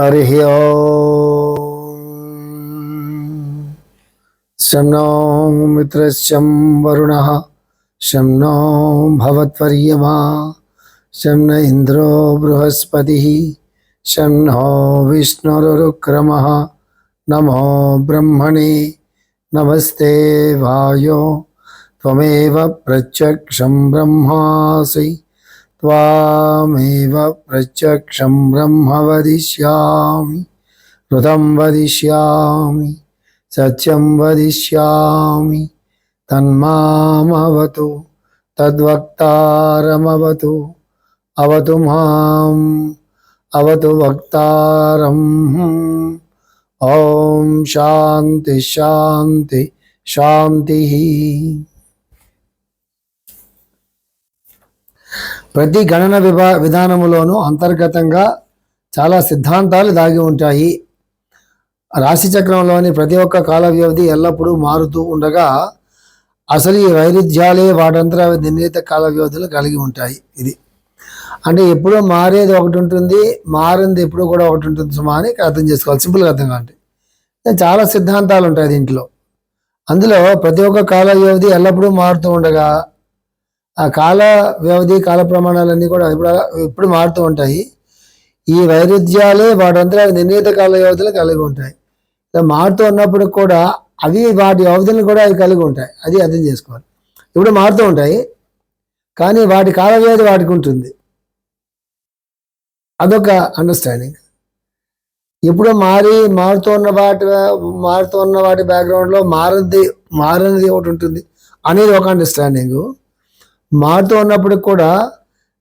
हरिः शं नो मित्रश्चं वरुणः, शं नो भवत्वर्यमा शं न इन्द्रो बृहस्पतिः, शं नो विष्णुरुक्रमः। नमो ब्रह्मणे, नमस्ते वायो, त्वमेव प्रत्यक्षं ब्रह्मासि। त्वामेव प्रत्यक्षं ब्रह्म वदिष्यामि, ऋतं वदिष्यामि, सत्यं वदिष्यामि, तन्मामवतु, तद्वक्तारमवतु, अवतु माम् अवतु वक्तारम् ॐ शान्ति शान्ति, शान्तिः। ప్రతి గణన విభా విధానములోనూ అంతర్గతంగా చాలా సిద్ధాంతాలు దాగి ఉంటాయి. రాశిచక్రంలోని ప్రతి ఒక్క కాల వ్యవధి ఎల్లప్పుడూ మారుతూ ఉండగా అసలు ఈ వైరుధ్యాలే వాటంతర నిర్ణీత కాల వ్యవధులు కలిగి ఉంటాయి. ఇది అంటే ఎప్పుడూ మారేది ఒకటి ఉంటుంది మారింది ఎప్పుడు కూడా ఒకటి ఉంటుంది సుమా అని అర్థం చేసుకోవాలి. సింపుల్గా అర్థం కాంటే చాలా సిద్ధాంతాలు ఉంటాయి దీంట్లో. అందులో ప్రతి ఒక్క కాల వ్యవధి ఎల్లప్పుడూ మారుతూ ఉండగా ఆ కాల వ్యవధి కాల ప్రమాణాలన్నీ కూడా ఇప్పుడు ఇప్పుడు మారుతూ ఉంటాయి. ఈ వైరుధ్యాలే వాటంతా నిర్ణీత కాల వ్యవధులు కలిగి ఉంటాయి. ఇలా మారుతూ ఉన్నప్పుడు కూడా అవి వాటి వ్యవధులను కూడా అవి కలిగి ఉంటాయి. అది అర్థం చేసుకోవాలి. ఇప్పుడు మారుతూ ఉంటాయి. కానీ వాటి కాల వ్యవధి వాటికి ఉంటుంది. అదొక అండర్స్టాండింగ్ ఇప్పుడు మారి మారుతూ ఉన్న వాటి మారుతూ ఉన్న వాటి బ్యాక్గ్రౌండ్లో మారది మారనిది ఒకటి ఉంటుంది. అనేది ఒక అండర్స్టాండింగ్ మారుతూ ఉన్నప్పుడు కూడా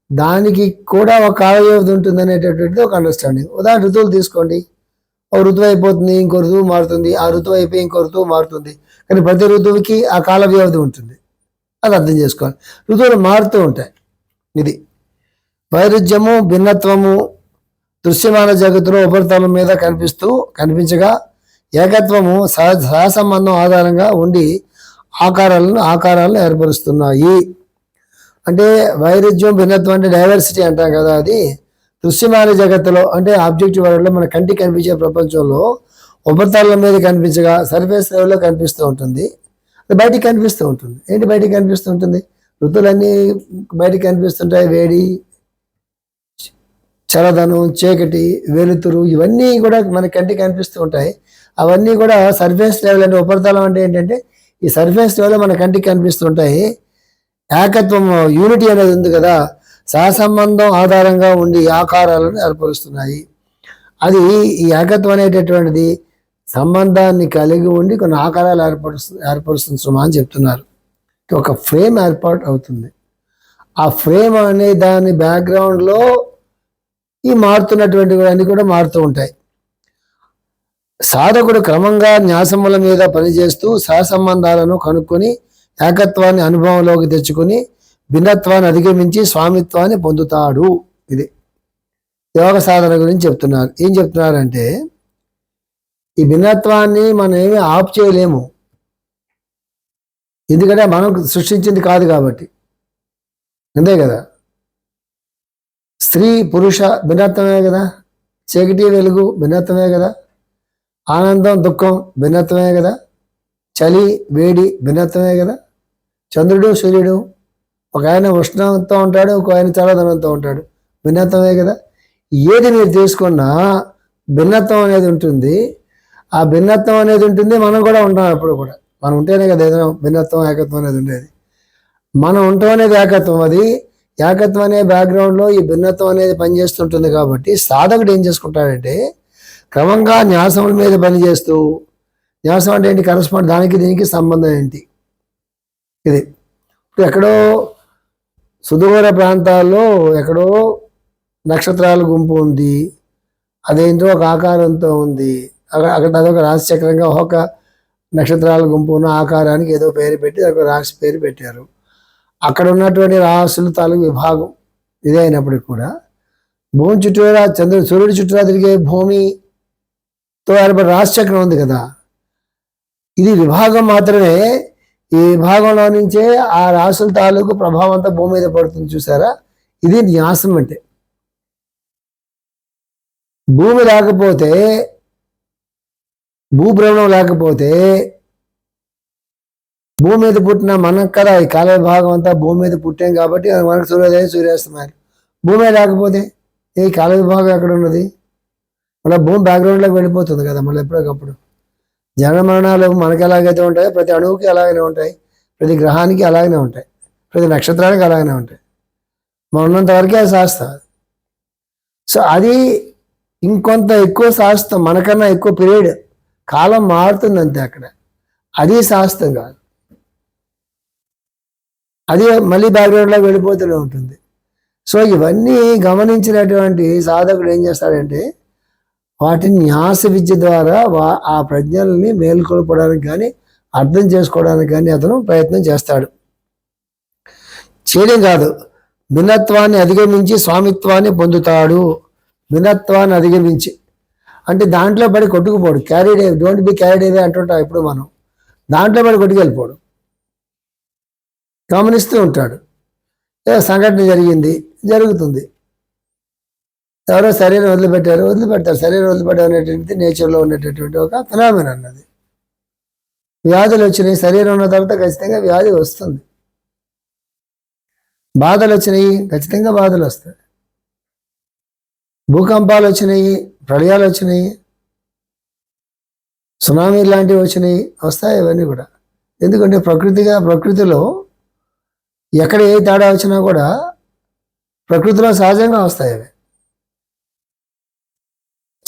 దానికి కూడా ఒక కాల వ్యవధి ఉంటుంది అనేటటువంటిది ఒక అండర్స్టాండింగ్ ఉదాహరణ ఋతువులు తీసుకోండి. ఒక ఋతువు అయిపోతుంది ఇంకో ఋతువు మారుతుంది. ఆ ఋతువు అయిపోయి ఇంకో ఋతువు మారుతుంది. కానీ ప్రతి ఋతువుకి ఆ కాల వ్యవధి ఉంటుంది. అది అర్థం చేసుకోవాలి. ఋతువులు మారుతూ ఉంటాయి. ఇది వైరుధ్యము భిన్నత్వము దృశ్యమాన జగత్తులో ఉపరితలం మీద కనిపిస్తూ కనిపించగా ఏకత్వము సహ సహసంబంధం ఆధారంగా ఉండి ఆకారాలను ఆకారాలను ఏర్పరుస్తున్నాయి. అంటే వైరుధ్యం భిన్నత్వం అంటే డైవర్సిటీ అంటాం కదా అది. దృశ్యమాన జగత్తులో అంటే ఆబ్జెక్టివ్ వరల్డ్లో మన కంటికి కనిపించే ప్రపంచంలో ఉపరితలం మీద కనిపించగా సర్ఫేస్ లెవెల్లో కనిపిస్తూ ఉంటుంది. బయటికి కనిపిస్తూ ఉంటుంది. ఏంటి బయటికి కనిపిస్తూ ఉంటుంది? ఋతువులన్నీ బయటికి కనిపిస్తుంటాయి. వేడి చల్లదనం చీకటి వెలుతురు ఇవన్నీ కూడా మన కంటికి కనిపిస్తూ ఉంటాయి. అవన్నీ కూడా సర్ఫేస్ లెవెల్ అంటే ఉపరితలం అంటే ఏంటంటే ఈ సర్ఫేస్ లెవెల్ మన కంటికి కనిపిస్తుంటాయి ఏకత్వం యూనిటీ అనేది ఉంది కదా సహసంబంధం ఆధారంగా ఉండి ఆకారాలను ఏర్పరుస్తున్నాయి. అది ఈ ఏకత్వం అనేటటువంటిది సంబంధాన్ని కలిగి ఉండి కొన్ని ఆకారాలు ఏర్పరుస్తు ఏర్పరుస్తుంది సుమా అని చెప్తున్నారు. ఒక ఫ్రేమ్ ఏర్పాటు అవుతుంది. ఆ ఫ్రేమ్ అనే దాని బ్యాక్గ్రౌండ్లో ఈ మారుతున్నటువంటి అన్నీ కూడా మారుతూ ఉంటాయి. సాధకుడు క్రమంగా న్యాసముల మీద పనిచేస్తూ సహసంబంధాలను కనుక్కొని ఏకత్వాన్ని అనుభవంలోకి తెచ్చుకుని భిన్నత్వాన్ని అధిగమించి స్వామిత్వాన్ని పొందుతాడు. ఇది యోగ సాధన గురించి చెప్తున్నారు. ఏం చెప్తున్నారంటే ఈ భిన్నత్వాన్ని మనం ఏమి ఆఫ్ చేయలేము. ఎందుకంటే మనం సృష్టించింది కాదు కాబట్టి. అంతే కదా? స్త్రీ పురుష భిన్నత్వమే కదా? చీకటి వెలుగు భిన్నత్వమే కదా? ఆనందం దుఃఖం భిన్నత్వమే కదా? చలి వేడి భిన్నత్వమే కదా? చంద్రుడు సూర్యుడు ఒక ఆయన ఉష్ణంతో ఉంటాడు ఒక ఆయన చల్లదనంతో ఉంటాడు. భిన్నత్వమే కదా? ఏది మీరు తీసుకున్నా భిన్నత్వం అనేది ఉంటుంది. ఆ భిన్నత్వం అనేది ఉంటుంది మనం కూడా ఉంటాం ఎప్పుడు కూడా. మనం ఉంటేనే కదా ఏదైనా భిన్నత్వం ఏకత్వం అనేది ఉండేది. మనం ఉండటం అనేది ఏకత్వం అది. ఏకత్వం అనే బ్యాక్గ్రౌండ్లో ఈ భిన్నత్వం అనేది పనిచేస్తుంటుంది కాబట్టి సాధకుడు ఏం చేసుకుంటాడంటే క్రమంగా న్యాసముల మీద పనిచేస్తూ న్యాసం అంటే ఏంటి? కరస్పాండ్ దానికి దీనికి సంబంధం ఏంటి? ఇది. ఇప్పుడు ఎక్కడో సుదూర ప్రాంతాల్లో ఎక్కడో నక్షత్రాల గుంపు ఉంది అదేంటో ఒక ఆకారంతో ఉంది అక్కడ అక్కడ అదొక రాశిచక్రంగా ఒక నక్షత్రాల గుంపు ఉన్న ఆకారానికి ఏదో పేరు పెట్టి ఒక రాశి పేరు పెట్టారు. అక్కడ ఉన్నటువంటి రాశుల తాలూకు విభాగం ఇదే అయినప్పటికి కూడా భూమి చుట్టూరా చంద్రుడు సూర్యుడి చుట్టూరా తిరిగే భూమితో ఏర్పడి రాశిచక్రం ఉంది కదా. ఇది విభాగం మాత్రమే ఈ విభాగంలో నుంచే ఆ రాసుల తాలూకు ప్రభావం అంతా భూమి మీద పడుతుంది చూసారా? ఇది న్యాసం అంటే. భూమి లేకపోతే భూభ్రమణం లేకపోతే భూమి మీద పుట్టిన మనకు కదా ఈ కాల భాగం అంతా భూమి మీద పుట్టాం కాబట్టి మనకు సూర్యోదయం సూర్యాస్తమాయం భూమి లేకపోతే ఈ కాల విభాగం ఎక్కడ ఉన్నది? మళ్ళీ భూమి బ్యాక్గ్రౌండ్లోకి వెళ్ళిపోతుంది కదా మళ్ళీ ఎప్పటికప్పుడు జనమరణాలు మనకి ఎలాగైతే ఉంటాయో ప్రతి అణువుకి అలాగనే ఉంటాయి ప్రతి గ్రహానికి అలాగనే ఉంటాయి ప్రతి నక్షత్రానికి అలాగనే ఉంటాయి. మనం వరకే అది శాస్త్రం సో అది ఇంకొంత ఎక్కువ శాస్త్రం మనకన్నా ఎక్కువ పీరియడ్ కాలం మారుతుంది అంతే అక్కడ. అది శాస్త్రం కాదు. అది మళ్ళీ బ్యాక్గ్రౌండ్లో వెళ్ళిపోతూనే ఉంటుంది. సో ఇవన్నీ గమనించినటువంటి సాధకుడు ఏం చేస్తాడంటే వాటిని న్యాస విద్య ద్వారా వా ఆ ప్రజ్ఞల్ని మేల్కొల్పడానికి కానీ అర్థం చేసుకోవడానికి కానీ అతను ప్రయత్నం చేస్తాడు. చేయడం కాదు. భిన్నత్వాన్ని అధిగమించి స్వామిత్వాన్ని పొందుతాడు. భిన్నత్వాన్ని అధిగమించి. అంటే దాంట్లో పడి కొట్టుకుపోడు. Carried don't be carried away అంటుంటాం ఇప్పుడు మనం. దాంట్లో పడి కొట్టుకెళ్ళిపోడు. గమనిస్తూ ఉంటాడు. సంఘటన జరిగింది జరుగుతుంది. ఎవరో శరీరం వదిలిపెట్టారు వదిలిపెడతారు. శరీరం వదిలిపెట్టడం అనేటువంటిది నేచర్లో ఉండేటటువంటి ఒక ఫినామిన్ అన్నది. వ్యాధులు వచ్చినాయి శరీరం ఉన్న తర్వాత ఖచ్చితంగా వ్యాధి వస్తుంది. బాధలు వచ్చినాయి ఖచ్చితంగా బాధలు వస్తాయి. భూకంపాలు వచ్చినాయి ప్రళయాలు వచ్చినాయి సునామీ లాంటివి వచ్చినాయి వస్తాయి ఇవన్నీ కూడా. ఎందుకంటే ప్రకృతిగా ప్రకృతిలో ఎక్కడ ఏ తేడా వచ్చినా కూడా ప్రకృతిలో సహజంగా వస్తాయి అవి.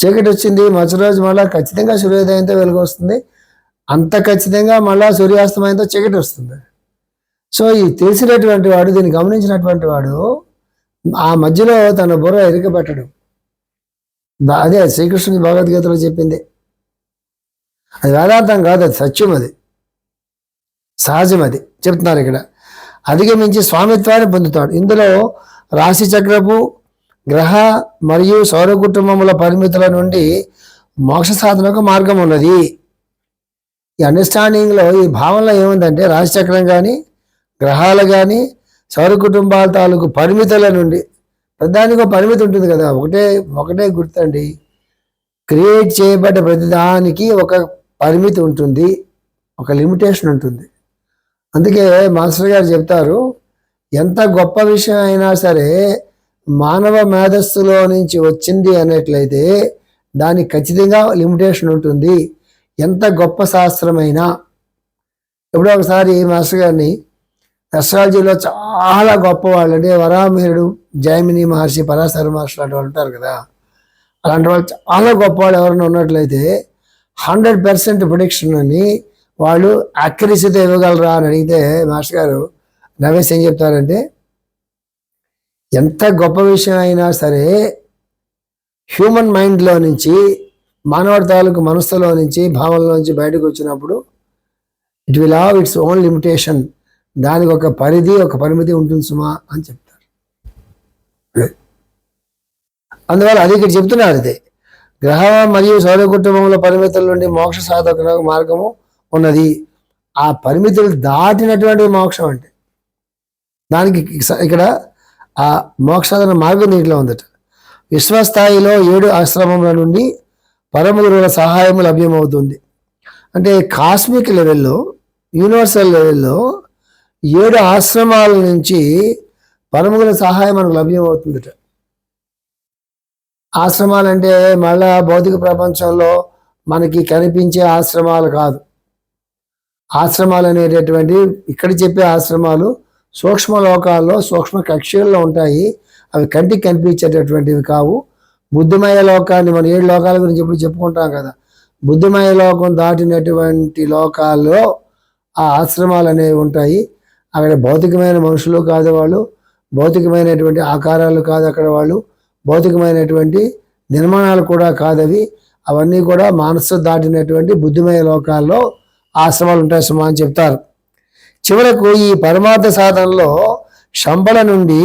చీకటి వచ్చింది మరుసటి రోజు మళ్ళా ఖచ్చితంగా సూర్యోదయంతో వెలుగు వస్తుంది. అంత ఖచ్చితంగా మళ్ళా సూర్యాస్తమయంతో చీకటి వస్తుంది. సో ఈ తెలిసినటువంటి వాడు దీన్ని గమనించినటువంటి వాడు ఆ మధ్యలో తన బుర్ర ఇరకబెట్టడు అదే శ్రీకృష్ణుని భగవద్గీతలో చెప్పింది. అది వేదాంతం కాదు అది సత్యం అది. సహజం అది చెప్తున్నారు ఇక్కడ. అధిగమించి స్వామిత్వాన్ని పొందుతాడు. ఇందులో రాశి చక్రపు గ్రహ మరియు సౌర కుటుంబముల పరిమితుల నుండి మోక్ష సాధనకు మార్గం ఉన్నది. ఈ అండర్స్టాండింగ్లో ఈ భావనలో ఏముందంటే రాశి చక్రం కానీ గ్రహాలు కానీ సౌర కుటుంబాల తాలూకు పరిమితుల నుండి ప్రతిదానికి ఒక పరిమితి ఉంటుంది కదా. ఒకటే ఒకటే గుర్తండి. క్రియేట్ చేయబడ్డ ప్రతిదానికి ఒక పరిమితి ఉంటుంది. ఒక లిమిటేషన్ ఉంటుంది. అందుకే మాస్టర్ గారు చెప్తారు ఎంత గొప్ప విషయం అయినా సరే మానవ మేధస్సులో నుంచి వచ్చింది అనేట్లయితే దానికి ఖచ్చితంగా లిమిటేషన్ ఉంటుంది. ఎంత గొప్ప శాస్త్రమైనా. ఎప్పుడో ఒకసారి మాస్టర్ గారిని అస్ట్రాలజీలో చాలా గొప్పవాళ్ళు అంటే వరామిహిరుడు జైమిని మహర్షి పరాశర మహర్షి లాంటి వాళ్ళు ఉంటారు కదా. అలాంటి వాళ్ళు చాలా గొప్పవాళ్ళు ఎవరైనా ఉన్నట్లయితే హండ్రెడ్ పర్సెంట్ ప్రొడిక్షన్ అని వాళ్ళు అక్యురసీతో ఇవ్వగలరా అని అడిగితే మాస్టర్ గారు నవేష్ ఏం చెప్తారంటే ఎంత గొప్ప విషయం అయినా సరే హ్యూమన్ మైండ్లో నుంచి మానవుడి తాలూకు మనస్సులో నుంచి భావనలో నుంచి బయటకు వచ్చినప్పుడు it will have its own limitation దానికి ఒక పరిధి ఒక పరిమితి ఉంటుంది సుమా అని చెప్తారు. అందువల్ల అది ఇక్కడ చెప్తున్నారు అదే గ్రహ మరియు సౌర కుటుంబంలో పరిమితుల నుండి మోక్ష సాధక మార్గము ఉన్నది. ఆ పరిమితులు దాటినటువంటి మోక్షం అంటే. దానికి ఇక్కడ ఆ మోక్షాధన మార్గం నీటిలో ఉందట. విశ్వస్థాయిలో ఏడు ఆశ్రమముల నుండి పరమ గురువుల సహాయం లభ్యమవుతుంది. అంటే కాస్మిక్ లెవెల్లో యూనివర్సల్ లెవెల్లో ఏడు ఆశ్రమాల నుంచి పరమగుల సహాయం మనకు లభ్యమవుతుందట. ఆశ్రమాలు అంటే మళ్ళా భౌతిక ప్రపంచంలో మనకి కనిపించే ఆశ్రమాలు కాదు. ఆశ్రమాలు అనేటటువంటి ఇక్కడ చెప్పే ఆశ్రమాలు సూక్ష్మ లోకాల్లో సూక్ష్మ కక్షల్లో ఉంటాయి. అవి కంటికి కనిపించేటటువంటివి కావు. బుద్ధిమయ లోకాన్ని మనం ఏడు లోకాల గురించి ఎప్పుడు చెప్పుకుంటాం కదా? బుద్ధిమయ లోకం దాటినటువంటి లోకాల్లో ఆ ఆశ్రమాలు అనేవి ఉంటాయి. అక్కడ భౌతికమైన మనుషులు కాదు వాళ్ళు. భౌతికమైనటువంటి ఆకారాలు కాదు అక్కడ వాళ్ళు. భౌతికమైనటువంటి నిర్మాణాలు కూడా కాదవి. అవన్నీ కూడా మానసు దాటినటువంటి బుద్ధిమయ లోకాల్లో ఆశ్రమాలు ఉంటాయి సుమా అని చెప్తారు. చివరకు ఈ పరమార్థ సాధనలో శంబల నుండి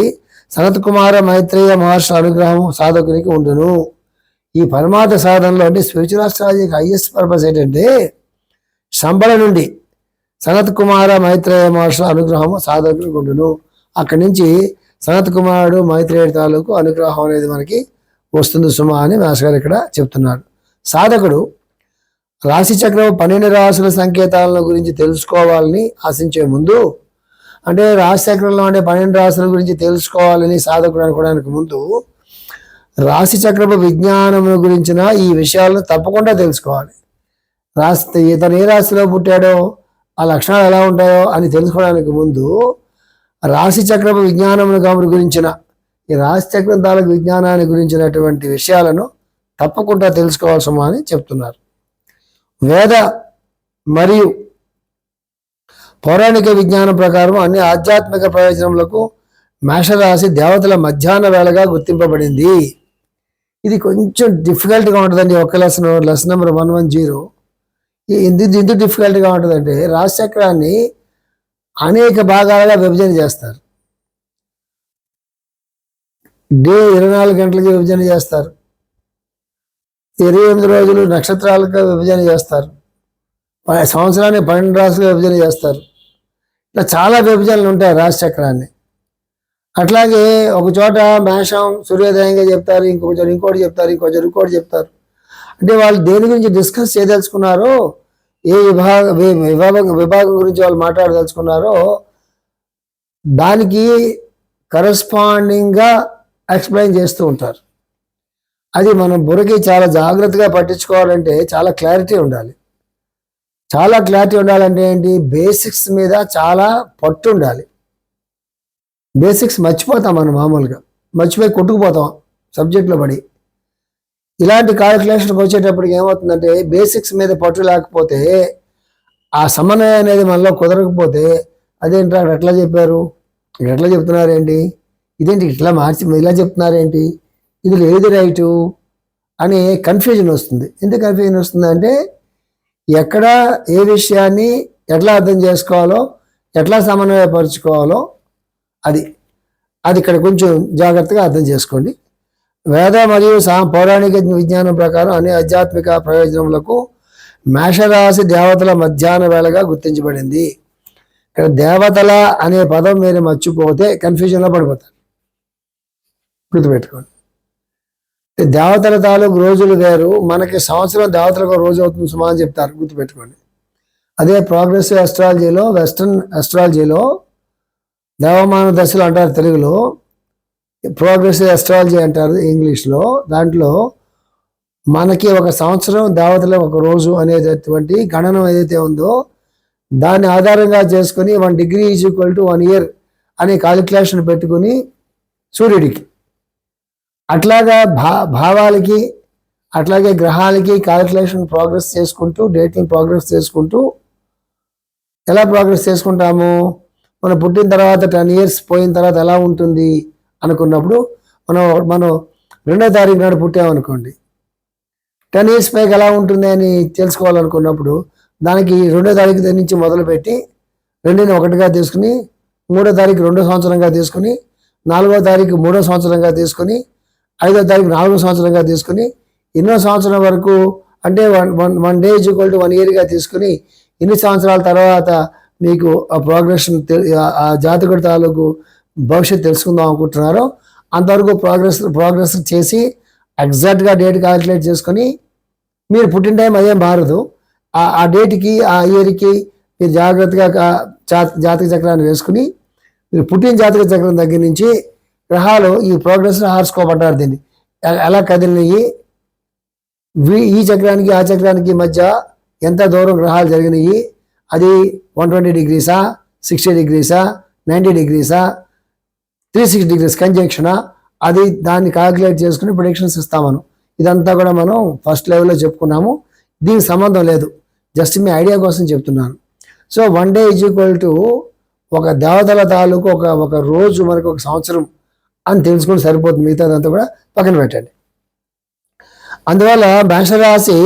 సనత్ కుమార మైత్రేయ మహర్షి అనుగ్రహం సాధకునికి ఉండును. ఈ పరమార్థ సాధనలో అంటే స్పిరిచువల్ అస్ట్రాలజీకి హైయెస్ట్ పర్పస్ ఏంటంటే శంబల నుండి సనత్ కుమార మైత్రేయ మహర్షి అనుగ్రహం సాధకునికి ఉండును. అక్కడి నుంచి సనత్ కుమారుడు మైత్రేయ తాలూకు అనుగ్రహం అనేది మనకి వస్తుంది సుమ అని వ్యాసగారు ఇక్కడ చెప్తున్నాడు సాధకుడు రాశి చక్రం పన్నెండు రాశుల సంకేతాల గురించి తెలుసుకోవాలని ఆశించే ముందు అంటే రాశి చక్రంలో ఉండే పన్నెండు రాశుల గురించి తెలుసుకోవాలని సాధకుడు అనుకోవడానికి ముందు రాశి చక్రపు విజ్ఞానం గురించిన ఈ విషయాలను తప్పకుండా తెలుసుకోవాలి. రాశి ఇతను ఏ రాశిలో పుట్టాడో ఆ లక్షణాలు ఎలా ఉంటాయో అని తెలుసుకోవడానికి ముందు రాశి చక్రపు విజ్ఞానం గురించిన ఈ రాశి చక్రం తాలూకు విజ్ఞానాన్ని గురించినటువంటి విషయాలను తప్పకుండా తెలుసుకోవాల్సమా అని చెప్తున్నారు. వేద మరియు పౌరాణిక విజ్ఞానం ప్రకారం అన్ని ఆధ్యాత్మిక ప్రయోజనములకు మేషరాశి దేవతల మధ్యాహ్న వేళగా గుర్తింపబడింది. ఇది కొంచెం డిఫికల్ట్గా ఉంటుందండి. ఒక lesson lesson number one one zero ఎందుకు ఎందుకు డిఫికల్ట్గా ఉంటుందంటే రాశిచక్రాన్ని అనేక భాగాలుగా విభజన చేస్తారు. డే ఇరవై నాలుగు గంటలకి విభజన చేస్తారు. ఇరవై ఎనిమిది రోజులు నక్షత్రాలుగా విభజన చేస్తారు. సంవత్సరాన్ని పన్నెండు రాసులుగా విభజన చేస్తారు. ఇట్లా చాలా విభజనలు ఉంటాయి రాశి చక్రాన్ని అట్లాగే ఒక చోట మేషం సూర్యోదయంగా చెప్తారు ఇంకొక చోట ఇంకోటి చెప్తారు ఇంకో చోట ఇంకోటి చెప్తారు. అంటే వాళ్ళు దేని గురించి డిస్కస్ చేయదలుచుకున్నారో ఏ విభాగ విభాగం విభాగం గురించి వాళ్ళు మాట్లాడదలుచుకున్నారో దానికి కరస్పాండింగ్గా ఎక్స్ప్లెయిన్ చేస్తూ ఉంటారు. అది మనం బుర్రకి చాలా జాగ్రత్తగా పట్టించుకోవాలంటే చాలా క్లారిటీ ఉండాలి. చాలా క్లారిటీ ఉండాలంటే ఏంటి? బేసిక్స్ మీద చాలా పట్టు ఉండాలి. బేసిక్స్ మర్చిపోతాం మనం మామూలుగా. మర్చిపోయి కొట్టుకుపోతాం సబ్జెక్ట్లో పడి. ఇలాంటి కాలిక్యులేషన్కి వచ్చేటప్పటికి ఏమవుతుందంటే బేసిక్స్ మీద పట్టు లేకపోతే ఆ సమన్వయం అనేది మనలో కుదరకపోతే అదేంటి అక్కడ ఎట్లా చెప్పారు? ఇక్కడ ఎట్లా చెప్తున్నారేంటి ఇదేంటి ఇట్లా మార్చి ఇలా చెప్తున్నారేంటి? ఇది ఏది రైటు అని కన్ఫ్యూజన్ వస్తుంది. ఎందుకు కన్ఫ్యూజన్ వస్తుంది అంటే ఎక్కడ ఏ విషయాన్ని ఎట్లా అర్థం చేసుకోవాలో ఎట్లా సమన్వయపరుచుకోవాలో అది. అది ఇక్కడ కొంచెం జాగ్రత్తగా అర్థం చేసుకోండి. వేద మరియు సా పౌరాణిక విజ్ఞానం ప్రకారం అనే ఆధ్యాత్మిక ప్రయోజనములకు మేషరాశి దేవతల మధ్యాహ్న వేళగా గుర్తించబడింది. ఇక్కడ దేవతల అనే పదం మీరు మర్చిపోతే కన్ఫ్యూజన్లో పడిపోతారు. గుర్తుపెట్టుకోండి. దేవతల తాలూకు రోజులు వేరు. మనకి సంవత్సరం దేవతలకు ఒక రోజు అవుతుంది సుమా అని చెప్తారు. గుర్తుపెట్టుకోండి. అదే ప్రోగ్రెసివ్ అస్ట్రాలజీలో వెస్ట్రన్ అస్ట్రాలజీలో దేవమాన దశలు అంటారు తెలుగులో. ప్రోగ్రెసివ్ అస్ట్రాలజీ అంటారు ఇంగ్లీష్లో. దాంట్లో మనకి ఒక సంవత్సరం దేవతల ఒక రోజు అనేటటువంటి గణనం ఏదైతే ఉందో దాన్ని ఆధారంగా చేసుకొని one degree is equal to one year అనే కాలిక్యులేషన్ పెట్టుకుని సూర్యుడికి అట్లాగా భా భావాలకి అట్లాగే గ్రహాలకి కాలిక్యులేషన్ ప్రోగ్రెస్ చేసుకుంటూ డేటింగ్ ప్రోగ్రెస్ చేసుకుంటూ ఎలా ప్రోగ్రెస్ చేసుకుంటాము? మనం పుట్టిన తర్వాత టెన్ ఇయర్స్ పోయిన తర్వాత ఎలా ఉంటుంది అనుకున్నప్పుడు మనం మనం రెండో తారీఖు నాడు పుట్టామనుకోండి. టెన్ ఇయర్స్ పైకి ఎలా ఉంటుంది అని తెలుసుకోవాలనుకున్నప్పుడు దానికి రెండో తారీఖు దగ్గర నుంచి మొదలుపెట్టి రెండుని ఒకటిగా తీసుకుని మూడో తారీఖు రెండో సంవత్సరంగా తీసుకుని నాలుగో తారీఖు మూడో సంవత్సరంగా తీసుకుని ఐదో తారీఖు నాలుగో సంవత్సరంగా తీసుకుని ఎన్నో సంవత్సరం వరకు అంటే one one one day equal to one ఇయర్గా తీసుకుని ఎన్ని సంవత్సరాల తర్వాత మీకు ఆ ప్రోగ్రెషన్ ఆ జాతకుడి తాలూకు భవిష్యత్తు తెలుసుకుందాం అనుకుంటున్నారో అంతవరకు ప్రోగ్రెస్ ప్రోగ్రెస్ చేసి ఎగ్జాక్ట్గా డేట్ క్యాలిక్యులేట్ చేసుకొని మీరు పుట్టిన టైం అదేం మారదు. ఆ డేట్కి ఆ ఇయర్కి మీరు జాగ్రత్తగా జాతక చక్రాన్ని వేసుకుని మీరు పుట్టిన జాతక చక్రం దగ్గర నుంచి గ్రహాలు ఈ ప్రోగ్రెస్ని హార్స్కోప్ అంటారు దీన్ని. ఎలా కదిలినాయి? ఈ చక్రానికి ఆ చక్రానికి మధ్య ఎంత దూరం గ్రహాలు జరిగినాయి? అది వన్ ట్వంటీ డిగ్రీసా? సిక్స్టీ డిగ్రీసా? నైంటీ డిగ్రీసా? త్రీ సిక్స్ డిగ్రీస్ కంజంక్షనా? అది దాన్ని క్యాలిక్యులేట్ చేసుకుని ప్రొడిక్షన్స్ ఇస్తామను. ఇదంతా కూడా మనం ఫస్ట్ లెవెల్లో చెప్పుకున్నాము. దీనికి సంబంధం లేదు. జస్ట్ మీ ఐడియా కోసం చెప్తున్నాను. So one day is equal to ఒక దేవతల తాలూకు ఒక ఒక రోజు మనకు ఒక సంవత్సరం అని తెలుసుకుని సరిపోతుంది. మిగతాదంతా కూడా పక్కన పెట్టండి. అందువల్ల మేషరాశి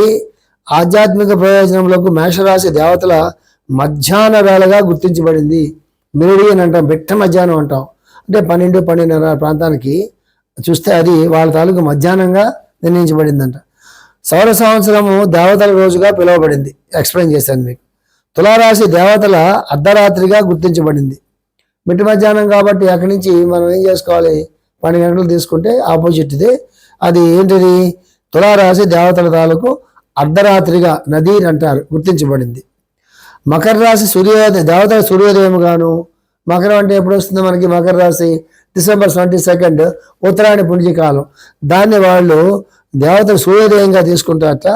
ఆధ్యాత్మిక ప్రయోజనములకు మేషరాశి దేవతల మధ్యాహ్న వేళగా గుర్తించబడింది. మెరిడియన్ అంటాం బిట్ట మధ్యాహ్నం అంటాం. అంటే పన్నెండు పన్నెండున్నర ప్రాంతానికి చూస్తే అది వాళ్ళ తాలూకు మధ్యాహ్నంగా నిర్ణయించబడిందంట. సౌర సంవత్సరము దేవతల రోజుగా పిలువబడింది. ఎక్స్ప్లెయిన్ చేశాను మీకు. తులారాశి దేవతల అర్ధరాత్రిగా గుర్తించబడింది. మిట్ట మధ్యాహ్నం కాబట్టి అక్కడి నుంచి మనం ఏం చేసుకోవాలి? పన్నెండు గంటలు తీసుకుంటే ఆపోజిట్ది అది ఏంటిది? తులారాశి దేవతల తాలూకు అర్ధరాత్రిగా నది అంటారు గుర్తించబడింది. మకర రాశి సూర్యోదయం దేవతల సూర్యోదయం గాను. మకరం అంటే ఎప్పుడు వస్తుంది మనకి? మకర రాశి డిసెంబర్ ట్వంటీ సెకండ్ ఉత్తరాయణ పుణ్యకాలం. దాన్ని వాళ్ళు దేవతలు సూర్యోదయంగా తీసుకుంటారట.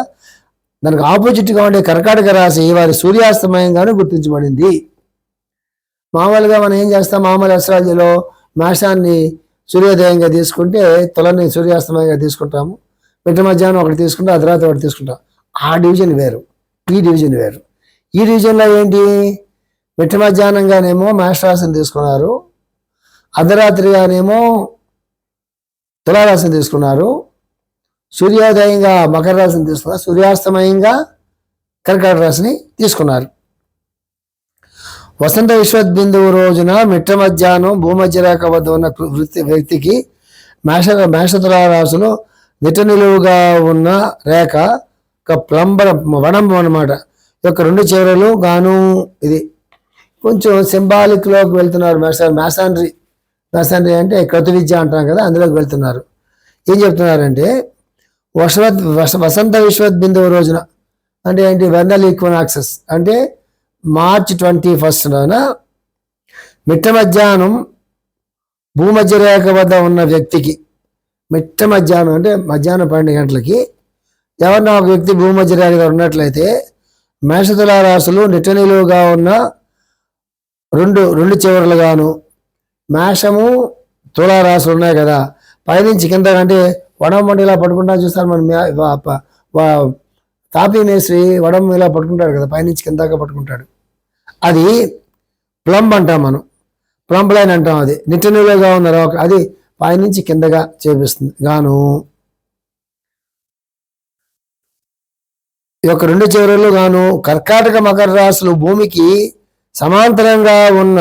దానికి ఆపోజిట్గా ఉండే కర్కాటక రాశి వారి సూర్యాస్తమయంగాను గుర్తించబడింది. మామూలుగా మనం ఏం చేస్తాం? మామూలు అస్ట్రాలజీలో మేషాన్ని సూర్యోదయంగా తీసుకుంటే తులని సూర్యాస్తమయంగా తీసుకుంటాము. మిట్ట మధ్యాహ్నం ఒకటి తీసుకుంటే అర్ధరాత్రి ఒకటి తీసుకుంటాం. ఆ డివిజన్ వేరు. ఈ డివిజన్ వేరు. ఈ డివిజన్లో ఏంటి? మిట్ట మధ్యాహ్నంగానేమో మేషరాశిని తీసుకున్నారు. అర్ధరాత్రిగానేమో తులారాశిని తీసుకున్నారు. సూర్యోదయంగా మకర రాశిని తీసుకున్నారు. సూర్యాస్తమయంగా కర్కట రాశిని తీసుకున్నారు. వసంత విశ్వత్ బిందువు రోజున మిట్ట మధ్యాహ్నం భూమధ్య రేఖ వద్ద ఉన్న వృత్తి వ్యక్తికి మేష మేషతుల రాశిలో నిట నిలువుగా ఉన్న రేఖ ఒక ప్లంబర వడంబం అనమాట యొక్క రెండు చివరలు గాను ఇది కొంచెం సింబాలిక్లోకి వెళ్తున్నారు మేష మేసాండ్రి మేసాండ్రి అంటే క్రతు విద్య అంటాం కదా అందులోకి వెళ్తున్నారు. ఏం చెప్తున్నారంటే వసవత్ వస వసంత విశ్వత్ బిందువు రోజున అంటే ఏంటి? వెన్నల్ ఈక్వనాక్సెస్. అంటే మార్చ్ ట్వంటీ ఫస్ట్న మిట్ట మధ్యాహ్నం భూమధ్య రేఖ వద్ద ఉన్న వ్యక్తికి మిట్ట మధ్యాహ్నం అంటే మధ్యాహ్నం పన్నెండు గంటలకి ఎవరన్నా ఒక వ్యక్తి భూమధ్య రేఖ ఉన్నట్లయితే మేషతుల రాశులు నిట్టనిలువుగా ఉన్న రెండు రెండు చివరలుగాను మేషము తులారాసులు ఉన్నాయి కదా పైనుంచి కింద అంటే వడమండి ఇలా పట్టుకుంటా చూస్తారు మన తాపీ మేస్త్రి వడం ఇలా పట్టుకుంటాడు కదా పైనుంచి కిందాక పట్టుకుంటాడు అది ప్లంబ్ అంటాం మనం. ప్లంబ్ లైన్ అంటాం అది. నిట్టనిలుగా ఉన్న రోక అది పైనుంచి కిందగా చేపిస్తుంది. గాను. ఈ యొక్క రెండు చివరలు గాను కర్కాటక మకర రాశులు భూమికి సమాంతరంగా ఉన్న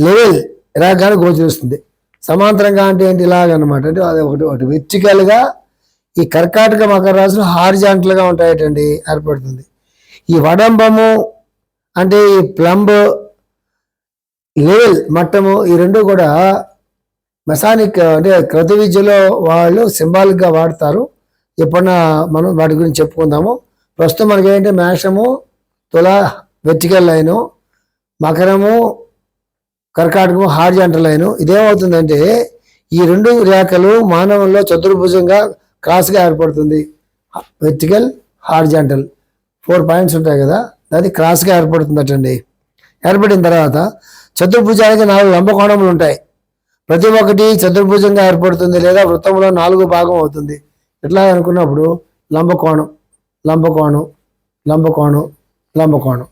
లెవెల్ ఇలాగానే గోచరిస్తుంది. సమాంతరంగా అంటే ఏంటి? ఇలాగనమాట. అంటే అది ఒకటి ఒకటి వెర్టికల్గా ఈ కర్కాటక మకర రాశులు హారిజాంటల్గా ఉంటాయటండి ఏర్పడుతుంది. ఈ వడంబము అంటే ఈ ప్లంబ్ లెవెల్ మట్టము ఈ రెండు కూడా మెసానిక్ అంటే క్రతు విద్యలో వాళ్ళు సింబాలిక్గా వాడతారు. ఎప్పుడన్నా మనం వాటి గురించి చెప్పుకుందాము. ప్రస్తుతం మనకి ఏంటంటే మేషము తుల వెర్టికల్ లైను మకరము కర్కాటకము హార్జంటల్ లైను. ఇదేమవుతుందంటే ఈ రెండు రేఖలు మానవంలో చతుర్భుజంగా క్రాస్గా ఏర్పడుతుంది. Vertical horizontal. ఫోర్ పాయింట్స్ ఉంటాయి కదా. అది క్రాస్గా ఏర్పడుతుందటండి. ఏర్పడిన తర్వాత చతుర్భుజానికి నాలుగు లంబకోణములు ఉంటాయి. ప్రతి ఒక్కటి చతుర్భుజంగా ఏర్పడుతుంది లేదా వృత్తంలో నాలుగు భాగం అవుతుంది. ఎట్లా అనుకున్నప్పుడు లంబకోణం లంబకోణం లంబకోణం లంబకోణం.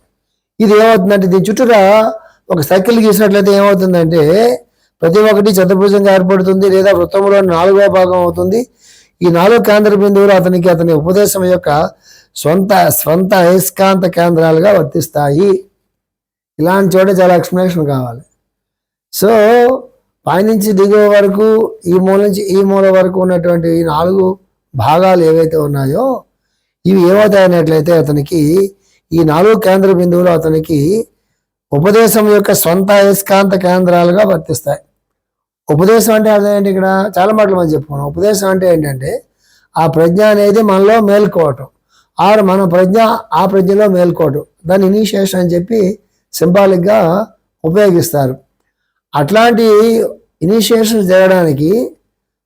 ఇది ఏమవుతుందంటే దీని చుట్టూరా ఒక సర్కిల్ గీసినట్లయితే ఏమవుతుందంటే ప్రతి ఒక్కటి చతుర్భుజంగా ఏర్పడుతుంది లేదా వృత్తంలో నాలుగో భాగం అవుతుంది. ఈ నాలుగు కేంద్ర బిందువులు అతనికి అతని ఉపదేశం యొక్క సొంత స్వంత అయస్కాంత కేంద్రాలుగా వర్తిస్తాయి. ఇలాంటి చోట చాలా ఎక్స్ప్లెనేషన్ కావాలి. సో పైనుంచి దిగువ వరకు ఈ మూల నుంచి ఈ మూల వరకు ఉన్నటువంటి ఈ నాలుగు భాగాలు ఏవైతే ఉన్నాయో ఇవి ఏమవుతాయన్నట్లయితే అతనికి ఈ నాలుగు కేంద్ర బిందువులు అతనికి ఉపదేశం యొక్క సొంత అయస్కాంత కేంద్రాలుగా వర్తిస్తాయి. ఉపదేశం అంటే అదేంటి ఇక్కడ? చాలా మాటలు మనం చెప్పుకున్నాం. ఉపదేశం అంటే ఏంటంటే ఆ ప్రజ్ఞ అనేది మనలో మేల్కోవటం. ఆరు మన ప్రజ్ఞ ఆ ప్రజ్ఞలో మేల్కోటు. దాన్ని ఇనిషియేషన్ అని చెప్పి సింబాలిక్గా ఉపయోగిస్తారు. అట్లాంటి ఇనిషియేషన్ చేయడానికి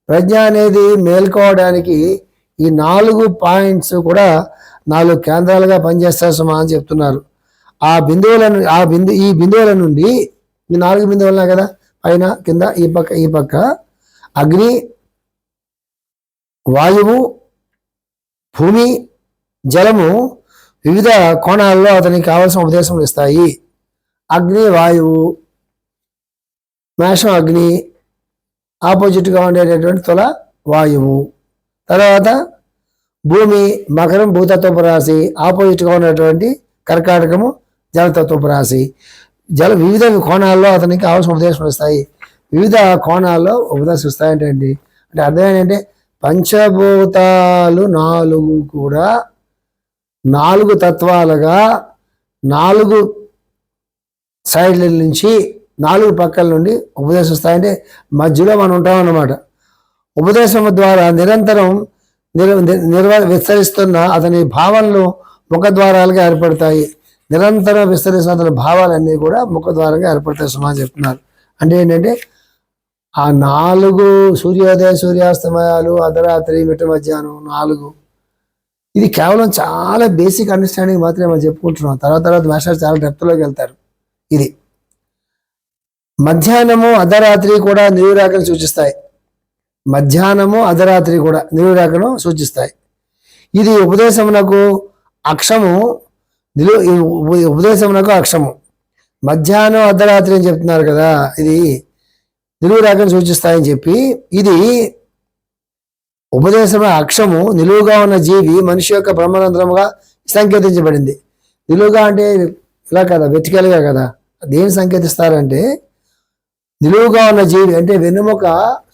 ప్రజ్ఞ అనేది మేల్కోవడానికి ఈ నాలుగు పాయింట్స్ కూడా నాలుగు కేంద్రాలుగా పనిచేస్తారు సుమా అని చెప్తున్నారు. ఆ బిందువులను ఆ బిందు ఈ బిందువుల నుండి ఈ నాలుగు బిందువులు కదా? పైన కింద ఈ పక్క ఈ పక్క. అగ్ని వాయువు భూమి జలము వివిధ కోణాల్లో అతనికి కావలసిన ఉపదేశములు ఇస్తాయి. అగ్ని వాయువు మేషం అగ్ని ఆపోజిట్గా ఉండేటటువంటి తుల వాయువు. తర్వాత భూమి మకరం భూతత్వపు రాశి ఆపోజిట్గా ఉన్నటువంటి కర్కాటకము జలతత్వపు రాశి. జల వివిధ కోణాల్లో అతనికి కావాల్సిన ఉపదేశం ఇస్తాయి. వివిధ కోణాల్లో ఉపదేశం ఇస్తాయంటే అంటే అర్థం ఏంటంటే పంచభూతాలు నాలుగు కూడా నాలుగు తత్వాలుగా నాలుగు సైడ్ల నుంచి నాలుగు పక్కల నుండి ఉపదేశిస్తాయంటే మధ్యలో మనం ఉంటామన్నమాట. ఉపదేశం ఉపదేశము ద్వారా నిరంతరం నిర్ నిర్వ విస్తరిస్తున్న అతని భావనలు ముఖద్వారాలుగా ఏర్పడతాయి. నిరంతరం విస్తరిస్తున్న అతని భావాలన్నీ కూడా ముఖద్వారంగా ఏర్పడతాయి సుమా చెప్తున్నారు. అంటే ఏంటంటే ఆ నాలుగు సూర్యోదయ సూర్యాస్తమయాలు అర్ధరాత్రి మిట్ట మధ్యాహ్నం నాలుగు ఇది కేవలం చాలా బేసిక్ అండర్స్టాండింగ్ మాత్రమే మనం చెప్పుకుంటున్నాం. తర్వాత తర్వాత మాస్టర్ చాలా డెప్త్లోకి వెళ్తారు. ఇది. మధ్యాహ్నము అర్ధరాత్రి కూడా నిలువురాకను సూచిస్తాయి. మధ్యాహ్నము అర్ధరాత్రి కూడా నిలువురాకను సూచిస్తాయి. ఇది ఉపదేశమునకు అక్షము నిలు ఈ ఉపదేశమునకు అక్షము. మధ్యాహ్నం అర్ధరాత్రి అని చెప్తున్నారు కదా ఇది నిలువురాకను సూచిస్తాయని చెప్పి ఇది ఉపదేశమైన అక్షము నిలువుగా ఉన్న జీవి మనిషి యొక్క బ్రహ్మరంధ్రముగా సంకేతించబడింది. నిలువుగా అంటే ఇలా కదా? వెతికలుగా కదా? దేని సంకేతిస్తారంటే నిలువుగా ఉన్న జీవి అంటే వెన్నుముక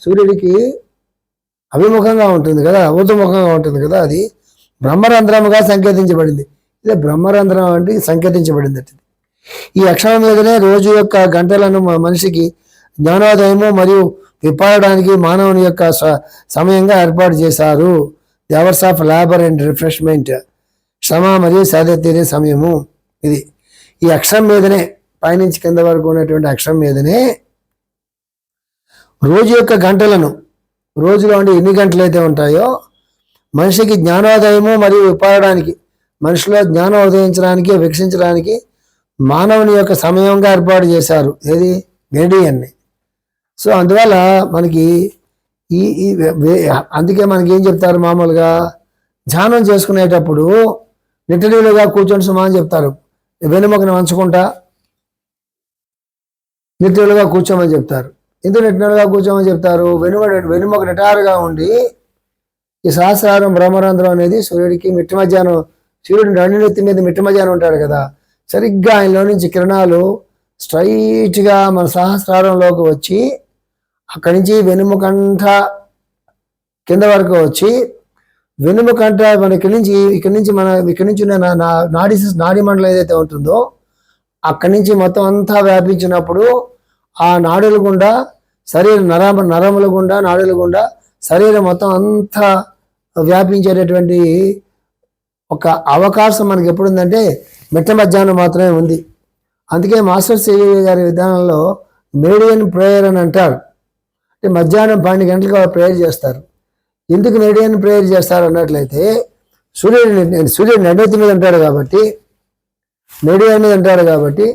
సూర్యుడికి అభిముఖంగా ఉంటుంది కదా ఊర్ధముఖంగా ఉంటుంది కదా అది. బ్రహ్మరంధ్రముగా సంకేతించబడింది. ఇదే బ్రహ్మరంధ్రం అంటే సంకేతించబడింది అది ఈ అక్షరం మీదనే రోజు యొక్క గంటలను మనిషికి జ్ఞానోదయము మరియు విప్పాడడానికి మానవుని యొక్క స- సమయంగా ఏర్పాటు చేశారు. The hours of labour and refreshment శ్రమ మరియు సాధ్యతీరే సమయము ఇది. ఈ అక్షరం మీదనే పైనుంచి కింద వరకు ఉన్నటువంటి అక్షరం మీదనే రోజు యొక్క గంటలను రోజులో ఉండి ఎన్ని గంటలు అయితే ఉంటాయో మనిషికి జ్ఞానోదయము మరియు విప్పాడడానికి మనిషిలో జ్ఞానం ఉదయించడానికి వీక్షించడానికి మానవుని యొక్క సమయంగా ఏర్పాటు చేశారు. ఏది? మెడియన్ని సో అందువల్ల మనకి ఈ అందుకే మనకి ఏం చెప్తారు మామూలుగా? ధ్యానం చేసుకునేటప్పుడు నిట్టనీలుగా కూర్చొని సుమా అని చెప్తారు. వెనుమకను వంచుకుంటా నిట్టనీలుగా కూర్చోమని చెప్తారు. ఎందుకు నిట్టనీలుగా కూర్చోమని చెప్తారు? వెనుమ వెనుమొక నిటారుగా ఉండి ఈ సహస్రారం బ్రహ్మరంధ్రం అనేది సూర్యుడికి మిట్ట మధ్యాహ్నం సూర్యుడు రెండునెత్తి మీద మిట్ట మధ్యాహ్నం ఉంటాడు కదా? సరిగ్గా ఆయనలో నుంచి కిరణాలు స్ట్రైట్గా మన సహస్రారంలోకి వచ్చి అక్కడి నుంచి వెనుముకంఠ కింద వరకు వచ్చి వెనుముకంఠ మన ఇక్కడి నుంచి ఇక్కడి నుంచి మన ఇక్కడి నుంచి ఉన్న నా- నాడి నాడి మండలం ఏదైతే ఉంటుందో అక్కడి నుంచి మొత్తం అంతా వ్యాపించినప్పుడు ఆ నాడుల గుండా శరీర నరమ నరముల గుండా నాడుల గుండా శరీరం మొత్తం అంతా వ్యాపించేటటువంటి ఒక అవకాశం మనకి ఎప్పుడుందంటే మిట్ట మధ్యాహ్నం మాత్రమే ఉంది. అందుకే మాస్టర్ సివి గారి విధానంలో మేడియన్ ప్రేయర్ అని అంటారు. అంటే మధ్యాహ్నం పన్నెండు గంటలకు వాళ్ళు ప్రేయర్ చేస్తారు. ఎందుకు మేడియన్ ప్రేయర్ చేస్తారు అన్నట్లయితే సూర్యుడు సూర్యుడు నడవతి మీద కాబట్టి మేడియన్ మీద అంటాడు కాబట్టి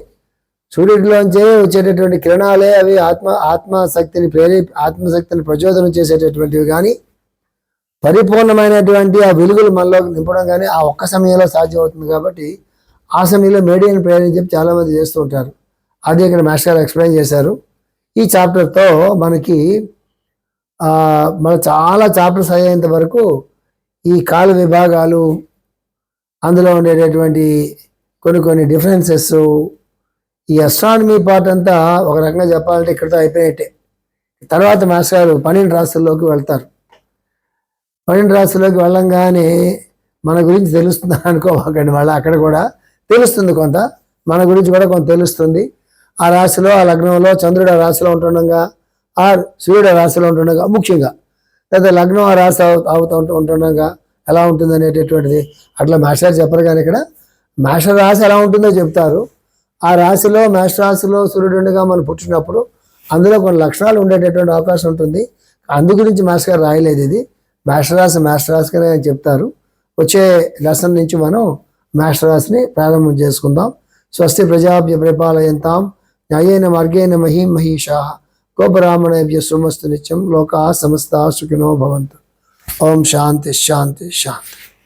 సూర్యుడిలోంచే వచ్చేటటువంటి కిరణాలే అవి ఆత్మ ఆత్మశక్తిని ప్రేరే ఆత్మశక్తిని ప్రచోదనం చేసేటటువంటివి కానీ పరిపూర్ణమైనటువంటి ఆ వెలుగులు మనలో నింపడం కానీ ఆ ఒక్క సమయంలో సాధ్యం అవుతుంది కాబట్టి ఆ సమయంలో మేడియన్ ప్రేరణ చెప్పి చాలామంది చేస్తూ ఉంటారు. అది ఇక్కడ మాస్టర్ గారు ఎక్స్ప్లెయిన్ చేశారు. ఈ చాప్టర్తో మనకి మన చాలా చాప్టర్స్ అయ్యేంత వరకు ఈ కాల విభాగాలు అందులో ఉండేటటువంటి కొన్ని కొన్ని డిఫరెన్సెస్ ఈ అస్ట్రానమీ పార్ట్ అంతా ఒక రకంగా చెప్పాలంటే ఇక్కడితో అయిపోయినట్టే. తర్వాత మాస్టర్ గారు పన్నెండు రాష్ట్రాల్లోకి వెళ్తారు. పన్నెండు రాష్ట్రాల్లోకి వెళ్ళంగానే మన గురించి తెలుస్తుంది అనుకోకండి వాళ్ళ అక్కడ కూడా. తెలుస్తుంది కొంత మన గురించి కూడా కొంత తెలుస్తుంది. ఆ రాశిలో ఆ లగ్నంలో చంద్రుడు ఆ రాశిలో ఉంటుండగా ఆ సూర్యుడు ఆ రాశిలో ఉంటుండగా ముఖ్యంగా. లేదా లగ్నం ఆ రాశి అవుతూ ఉంటుండగా ఎలా ఉంటుంది అనేటటువంటిది అట్లా మాస్టర్ చెప్పరు కానీ ఇక్కడ మాస్టర్ రాశి ఎలా ఉంటుందో చెప్తారు. ఆ రాశిలో మేష రాశిలో సూర్యుడు ఉండగా మనం పుట్టినప్పుడు అందులో కొన్ని లక్షణాలు ఉండేటటువంటి అవకాశం ఉంటుంది. అందు గురించి మాస్టర్ గారు రాయలేదు ఇది. మాస్టర్ రాశి మాస్టర్ రాశిగానే అని చెప్తారు. వచ్చే లెసన్ నుంచి మనం మాస్టర్ రాశిని ప్రారంభం చేసుకుందాం. స్వస్తి ప్రజాభ్య పరిపాలయంతాం. न्यायेन मार्गेण मही महिषाः। गोब्राह्मणेभ्यः सुमस्त निचम लोका समस्ता सुखिनो भवन्तु। ओम शांति शांति शांति।